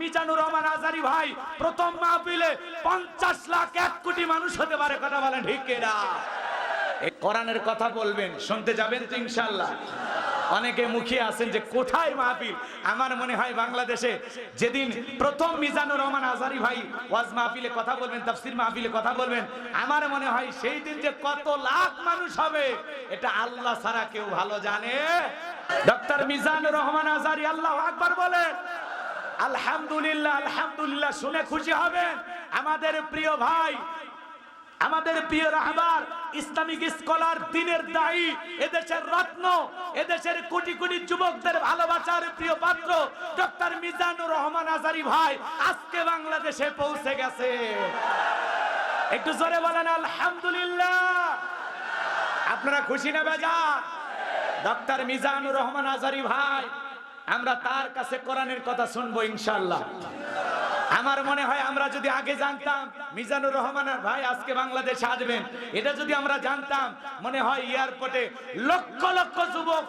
মিজানুর রহমান আজারি ভাই, প্রথম মাহফিলে পঞ্চাশ লাখ এক কোটি মানুষ হতে পারে, কথা বলেন ঠিক কিনা এই কোরআনের কথা বলবেন, শুনতে যাবেন তো ইনশাল্লাহ অনেকে মুখিয়ে আছেন যে কোথায় মাহফিল? আমার মনে হয় বাংলাদেশে যেদিন প্রথম মিজানুর রহমান আজারি ভাই ওয়াজ মাহফিলে কথা বলবেন, তাফসির মাহফিলে কথা বলবেন, আমার মনে হয় সেই দিন যে কত লাখ মানুষ হবে, এটা আল্লাহ ছাড়া কেউ ভালো জানে। ডক্টর মিজানুর রহমান আজারি আল্লাহ আকবার বলেন আলহামদুলিল্লাহ আলহামদুলিল্লাহ, শুনে খুশি হবেন। আমাদের প্রিয় ভাই, আমাদের প্রিয় রাহবার, ইসলামিক স্কলার, দিনের দায়ী, এদেশের রত্ন, এদেশের কোটি কোটি যুবকদের ভালোবাসার প্রিয় পাত্র, ডক্টর মিজানুর রহমান আজারি ভাই, আজকে বাংলাদেশে পৌঁছে গেছে। একটু জোরে বলেন, আলহামদুলিল্লাহ। আপনারা খুশি না বেজা ডক্টর মিজানুর রহমান আজারি ভাই আমরা তার কাছে কোরআনের কথা শুনব ইনশাল্লাহ আমার মনে হয় আমরা যদি আগে জানতাম, মিজানুর রহমানের ভাই আজকে বাংলাদেশে আসবেন, এটা যদি আমরা জানতাম, মনে হয় এয়ারপোর্টে লক্ষ লক্ষ যুবক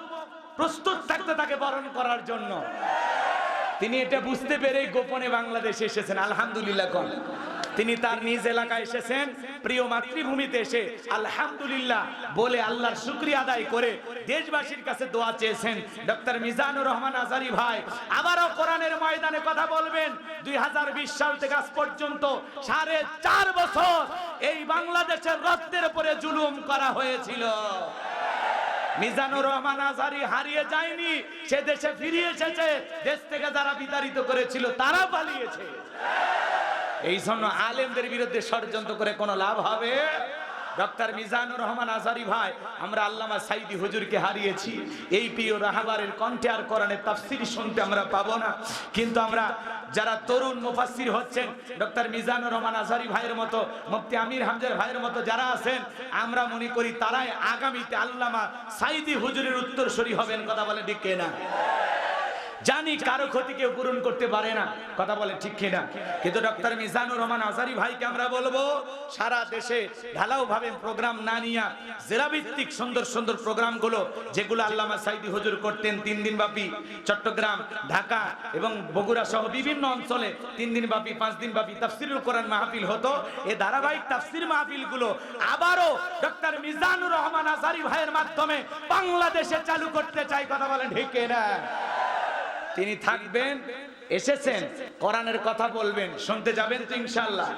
প্রস্তুত থাকতে তাকে বরণ করার জন্য। তিনি এটা বুঝতে পেরে গোপনে বাংলাদেশে এসেছেন, আলহামদুলিল্লাহ কন। তিনি তার নিজ এলাকায় এসেছেন। প্রিয় মাতৃভূমিতে এসে আলহামদুলিল্লাহ বলে আল্লাহর শুক্রিয়া আদায় করে দেশবাসীর কাছে দোয়া চেয়েছেন। ডক্টর মিজানুর রহমান আজারি ভাই, আবারও কোরআনের ময়দানে কথা বলবেন। দুই সাল থেকে আজ পর্যন্ত সাড়ে চার বছর এই বাংলাদেশের রক্তের উপরে জুলুম করা হয়েছিল। মিজানুর রহমান আজারি হারিয়ে যায়নি, সে দেশে ফিরে এসেছে। দেশ থেকে যারা বিতাড়িত করেছিল, তারা পালিয়েছে। এই জন্য আলেমদের বিরুদ্ধে ষড়যন্ত্র করে কোনো লাভ হবে? ডক্টর মিজানুর রহমান আজারি ভাই, আমরা আল্লামা সাইদি হুজুরকে হারিয়েছি। এই প্রিয় রাহাবারের কণ্ঠে আর কোরআনের তাফসির শুনতে আমরা পাবো না। কিন্তু আমরা যারা তরুণ মুফাসসির হচ্ছেন, ডক্টর মিজানুর রহমান আজারি ভাইয়ের মতো, মুফতি আমির হামজার ভাইয়ের মতো যারা আছেন, আমরা মনে করি তারাই আগামীতে আল্লামা সাইদি হুজুরের উত্তরসূরি হবেন, কথা বলে ঠিক না জানি কারও ক্ষতি কেউ পূরণ করতে পারে না। কথা বলে ঠিক কিনা? কিন্তু ডক্টর মিজানুর রহমান আজারি ভাইকে আমরা বলব, সারা দেশে ঢালাও ভাবে প্রোগ্রাম না নিয়া জেলাভিত্তিক সুন্দর সুন্দর প্রোগ্রামগুলো যেগুলো আল্লামা সাইদি হুজুর করতেন তিন দিন ব্যাপী। চট্টগ্রাম, ঢাকা এবং বগুড়া সহ বিভিন্ন অঞ্চলে তিন দিন ব্যাপী, পাঁচ দিন ব্যাপী তাফসিরুল কোরআন মাহফিল হতো। এই ধারাবাহিক তাফসির মাহফিলগুলো আবারও ডক্টর মিজানুর রহমান আজারি ভাইয়ের মাধ্যমে বাংলাদেশে চালু করতে চাই। কথা বলেন ঠিক না তিনি থাকবেন, এসেছেন, কোরআনের কথা বলবেন, শুনতে যাবেন তো ইনশাল্লাহ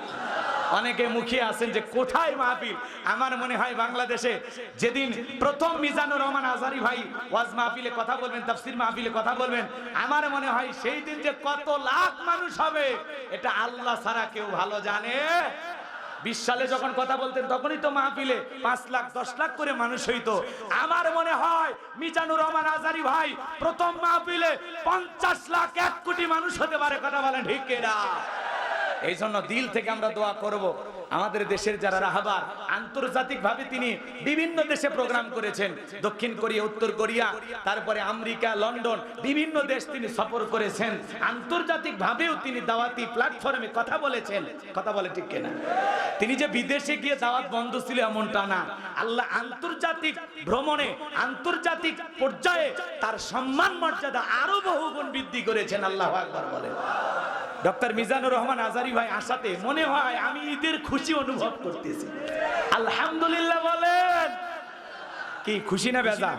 অনেকে মুখিয়ে আছেন যে কোথায় মাহফিল? আমার মনে হয় বাংলাদেশে যেদিন প্রথম মিজানুর রহমান আজারি ভাই ওয়াজ মাহফিলে কথা বলবেন, তাফসির মাহফিলে কথা বলবেন, আমার মনে হয় সেই দিন যে কত লাখ মানুষ হবে, এটা আল্লাহ ছাড়া কেউ ভালো জানে। বিশ সালে যখন কথা বলতেন, তখনই তো মাহফিলে পাঁচ লাখ, দশ লাখ করে মানুষ হইতো। আমার মনে হয় মিজানুর রহমান আজারি ভাই প্রথম মাহফিলে পঞ্চাশ লাখ, এক কোটি মানুষ হতে পারে, কথা বলেন কিনা? এই জন্য দিল থেকে আমরা দোয়া করব। আমাদের দেশের যারা রাহাবার আন্তর্জাতিক ভাবে তিনি বিভিন্ন দেশে প্রোগ্রাম করেছেন। দক্ষিণ কোরিয়া, উত্তর কোরিয়া, তারপরে আমেরিকা, লন্ডন, বিভিন্ন দেশ তিনি সফর করেছেন। আন্তর্জাতিক ভাবেও তিনি দাওয়াতি প্ল্যাটফর্মে কথা বলেছেন। কথা বলে ঠিক কিনা? তিনি যে বিদেশে গিয়ে দাওয়াত বন্ধ ছিল এমনটা না। আল্লাহ আন্তর্জাতিক ভ্রমণে, আন্তর্জাতিক পর্যায়ে তার সম্মান মর্যাদা আরও বহুগুণ বৃদ্ধি করেছেন। আল্লাহ আকবার বলেন। ডক্টর মিজানুর রহমান আজারি ভাই আসাতে মনে হয় আমি ঈদের খুশি অনুভব করতেছি। আলহামদুলিল্লাহ বলেন। কি খুশি না বেজা?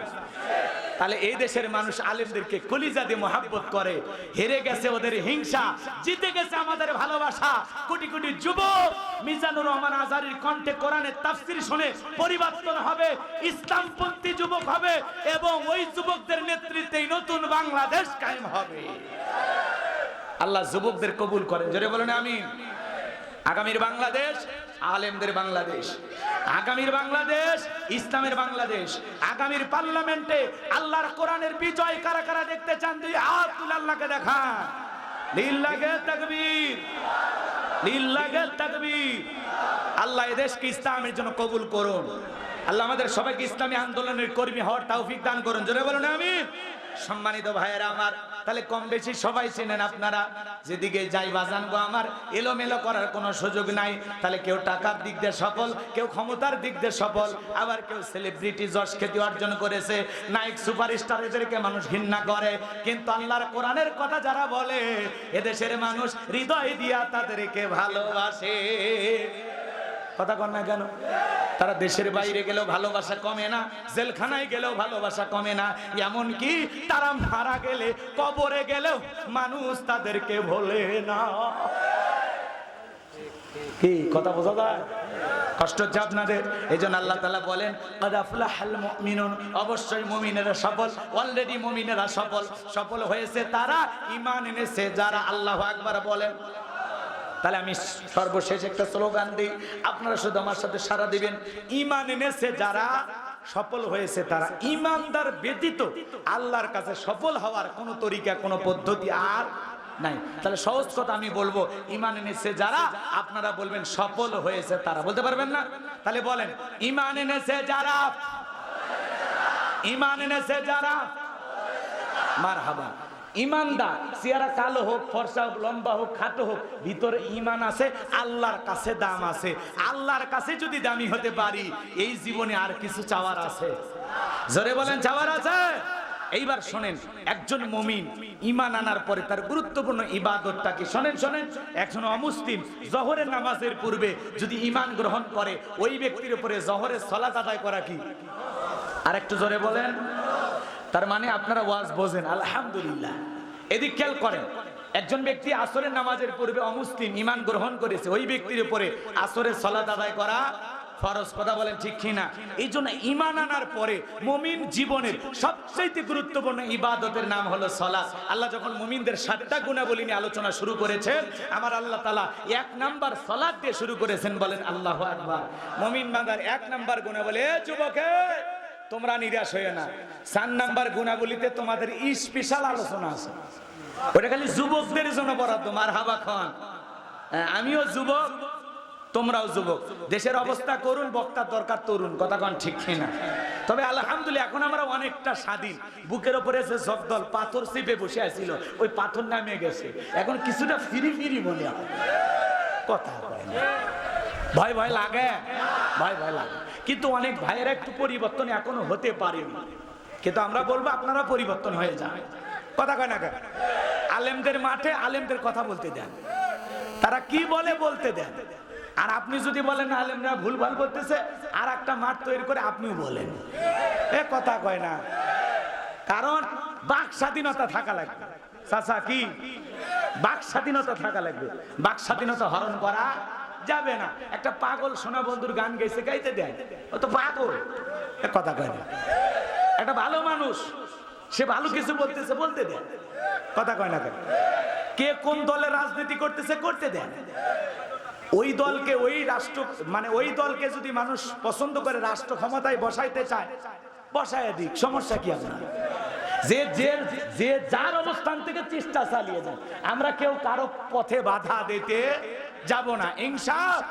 তাহলে এই দেশের মানুষ আলেমদেরকে কলিজা দিয়ে মহাব্বত করে, হেরে গেছে ওদের হিংসা, জিতে গেছে আমাদের ভালোবাসা। কোটি কোটি যুবক মিজানুর রহমান আজারির কণ্ঠে কোরআনের তাফসির শুনে পরিবর্তন হবে, ইসলামপন্থী যুবক হবে এবং ওই যুবকদের নেতৃত্বেই নতুন বাংলাদেশ কায়েম হবে। আল্লাহ যুবকদের কবুল করেন। জোরে বলেন আমি আগামীর বাংলাদেশ, আলেমদের বাংলাদেশ। আগামীর বাংলাদেশ, ইসলামের বাংলাদেশ। আগামীর পার্লামেন্টে আল্লাহর কোরআনের বিজয় কারা কারা দেখতে চান, দুই হাত তুলে আল্লাহকে দেখা লিল্লাহে তাকবীর। লিল্লাহে তাকবীর। আল্লাহ এদেশকে ইসলামের জন্য কবুল করুন। আল্লাহ আমাদের সবাইকে ইসলামী আন্দোলনের কর্মী হওয়ার তৌফিক দান করুন। জোরে বলুন আমি সম্মানিত ভাইয়েরা, আমার তাহলে কম বেশি সবাই চেনেন আপনারা। যেদিকে যাই বাজান গো আমার, এলোমেলো করার কোনো সুযোগ নাই। তাহলে কেউ টাকার দিক দিয়ে সফল, কেউ ক্ষমতার দিক দিয়ে সফল, আবার কেউ সেলিব্রিটি যশ খ্যাতি অর্জন করেছে। নায়ক সুপারস্টার এদেরকে মানুষ ঘৃণা করে। কিন্তু আল্লাহর কোরআনের কথা যারা বলে, এদেশের মানুষ হৃদয় দিয়া তাদেরকে ভালোবাসে। কথা কন না কেন? তারা দেশের বাইরে গেলেও ভালোবাসা কমে না, জেলখানায় গেলেও ভালোবাসা কমে না। এমন কি তারা মারা গেলে, কবরে গেলেও মানুষ তাদেরকে ভোলে না। কি, কথা বোঝা যায়? কষ্ট হচ্ছে আপনাদের? এই জন্য আল্লাহ তালা বলেন, "কদ আফলাহাল অবশ্যই মুমিনেরা সফল অলরেডি মুমিনেরা সফল। সফল হয়েছে তারা ইমান এনেছে যারা আল্লাহ আকবার বলেন। তাহলে আমি সর্বশেষ একটা স্লোগান দিই। আপনারা শুধু আমার সাথে সারা দিবেন। ইমান এনেছে যারা, সফল হয়েছে তারা। ইমানদার ব্যতীত আল্লাহর কাছে সফল হওয়ার কোনো তরিকা, কোনো পদ্ধতি আর নাই। তাহলে সহজ কথা আমি বলব ইমান এনেছে যারা, আপনারা বলবেন সফল হয়েছে তারা। বলতে পারবেন না? তাহলে বলেন ইমান এনেছে যারা ইমান এনেছে যারা মার হাবা ইমানদার, চেহারা কালো হোক, ফর্সা হোক, লম্বা হোক, খাটো হোক, ভিতরে ইমান আছে, আল্লাহর কাছে দাম আছে। আল্লাহর কাছে যদি দামি হতে পারি, এই জীবনে আর কিছু চাওয়ার আছে? জোরে বলেন, চাওয়ার আছে? এইবার শোনেন, একজন মমিন ইমান আনার পরে তার গুরুত্বপূর্ণ ইবাদতটা কি শোনেন শোনেন, একজন অমুসলিম জহরের নামাজের পূর্বে যদি ইমান গ্রহণ করে, ওই ব্যক্তির উপরে জহরের সলাত আদায় করা কি? আর একটু জোরে বলেন। তার মানে আপনারা ওয়াজ বোঝেন, আলহামদুলিল্লাহ। এদিক খেয়াল করেন, একজন ব্যক্তি আসরের নামাজের পূর্বে অমুসলিম ইমান গ্রহণ করেছে, ওই ব্যক্তির উপরে আসরের সলাত আদায় করা ফরজ কথা বলেন ঠিক কিনা? এই জন্য ইমান আনার পরে মমিন জীবনের সবচাইতে গুরুত্বপূর্ণ ইবাদতের নাম হলো সলাৎ। আল্লাহ যখন মুমিনদের সাতটা গুণাবলী নিয়ে আলোচনা শুরু করেছেন, আমার আল্লাহ তালা এক নাম্বার সলাৎ দিয়ে শুরু করেছেন বলেন, আল্লাহ আকবার। মমিন বান্দার এক নাম্বার গুণাবলী, এ যুবকে তোমরা নিরাশ হয়ে না। চার নাম্বার গুণাবলীতে তোমাদের স্পেশাল আলোচনা আছে। ওটা খালি যুবকদের জন্য বরাদ্দ মার হাবা খান। হ্যাঁ, আমিও যুবক তোমরাও যুবক। দেশের অবস্থা করুন বক্তার দরকার তরুণ কথা কন ঠিক না তবে আলহামদুলিল্লাহ এখন আমরা অনেকটা স্বাধীন। বুকের ওপরে যে জগদল পাথর চেপে বসে আছিল ওই পাথর নামে গেছে। এখন কিছুটা ফিরি ফিরি মনে হয়। কথা। ভয় ভয় লাগে ভয় ভয় লাগে। কিন্তু অনেক ভাইয়েরা একটু পরিবর্তন এখনও হতে পারেনি। কিন্তু আমরা বলব আপনারা পরিবর্তন হয়ে যান। কথা কয় না কেন? আলেমদের মাঠে আলেমদের কথা বলতে দেন। তারা কি বলে বলতে দেন। আর আপনি যদি বলেন আলেমরা ভুল ভালো করতেছে আর একটা মাঠ তৈরি করে আপনিও বলেন। এ কথা কয় না। কারণ বাক স্বাধীনতা থাকা লাগবে। চাচা, কি? বাক স্বাধীনতা থাকা লাগবে। বাক স্বাধীনতা হরণ করা যাবে না। একটা পাগল সোনা বন্ধুর গান গাইছে, গাইতে দেয়। ও তো পাগল। কথা কয় না। একটা ভালো মানুষ, সে ভালো কিছু বলতেছে, বলতে দেয়। কথা কয় না কেন? কে কোন দলে রাজনীতি করতেছে, করতে দেন ওই দলকে, ওই রাষ্ট্র মানে ওই দলকে যদি মানুষ পছন্দ করে, রাষ্ট্র ক্ষমতায় বসাইতে চায় বসায় দিক, সমস্যা কি আপনার? যে যে যে যার অবস্থান থেকে চেষ্টা চালিয়ে যান আমরা কেউ কারও পথে বাধা দিতে যাব না। ইনসাফ